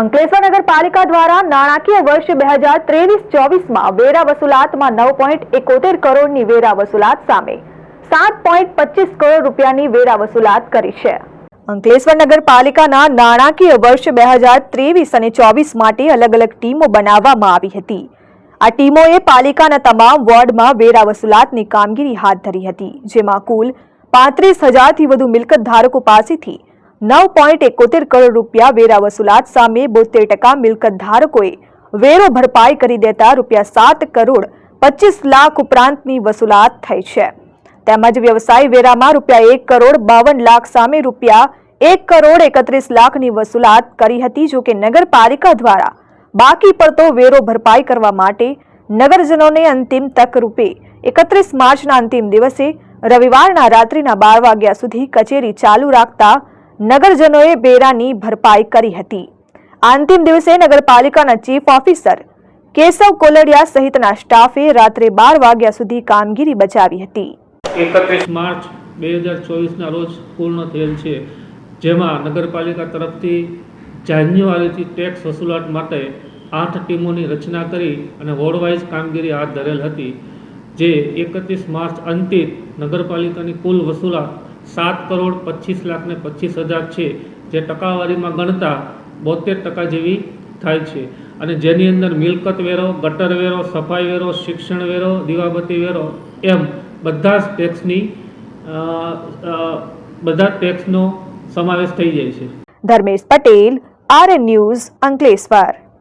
અંકલેશ્વર નગરપાલિકા દ્વારા નાણાકીય વર્ષ બે હજાર ત્રેવીસ ચોવીસમાં વેરા વસૂલાતમાં નવ પોઈન્ટ એકોતેર કરોડની વેરા વસૂલાત સામે સાત પોઈન્ટ પચીસ કરોડ રૂપિયાની વેરા વસૂલાત કરી છે. અંકલેશ્વર નગરપાલિકાના નાણાકીય વર્ષ બે હજાર ત્રેવીસ અને ચોવીસ માટે અલગ અલગ ટીમો બનાવવામાં આવી હતી. આ ટીમોએ પાલિકાના તમામ વોર્ડમાં વેરા વસૂલાતની કામગીરી હાથ ધરી હતી, જેમાં કુલ પાંત્રીસ હજારથી વધુ મિલકત ધારકો પાસેથી નવ પોઈન્ટ એકોતેર કરોડ રૂપિયા વેરા વસૂલાત સામે બોતેર ટકા મિલકત ધારકોએ વેરો ભરપાઈ કરી દેતા રૂપિયા સાત કરોડ પચીસ લાખ ઉપરાંતની વસૂલાત થઈ છે. તેમજ વ્યવસાય વેરામાં રૂપિયા એક કરોડ બાવન લાખ સામે રૂપિયા એક કરોડ એકત્રીસ લાખની વસૂલાત કરી હતી જોકે નગરપાલિકા દ્વારા બાકી પડતો વેરો ભરપાઈ કરવા માટે નગરજનોને અંતિમ તક રૂપે એકત્રીસ માર્ચના અંતિમ દિવસે રવિવારના રાત્રિના બાર વાગ્યા સુધી કચેરી ચાલુ રાખતા નગરજનોએ વેરાની ભરપાઈ કરી હતી. અંતિમ દિવસે નગરપાલિકાના ચીફ ઓફિસર કેશવ કોલડિયા સહિતના સ્ટાફે રાત્રે બાર વાગ્યા સુધી કામગીરી બચાવી હતી. એકત્રીસ માર્ચ બે હજાર ચોવીસના રોજ પૂર્ણ થયેલ છે, જેમાં નગરપાલિકા તરફથી જાન્યુઆરીથી ટેક્સ વસૂલાત માટે આઠ ટીમોની રચના કરી અને વોર્ડવાઇઝ કામગીરી હાથ ધરેલ હતી, જે એકત્રીસ માર્ચ અંતિત નગરપાલિકાની કુલ વસૂલાત સાત કરોડ પચીસ લાખ ને પચીસ હજાર છે, જે ટકાવારીમાં ગણતા બોતેર ટકા જેવી થાય છે. અને જેની અંદર મિલકત વેરો, ગટર વેરો, સફાઈ વેરો, શિક્ષણ વેરો, દીવાબત્તી વેરો, એમ બધા જ ટેક્સની બધા ટેક્સનો સમાવેશ થઈ જાય છે. Dharmesh Patel R news Ankleshwar.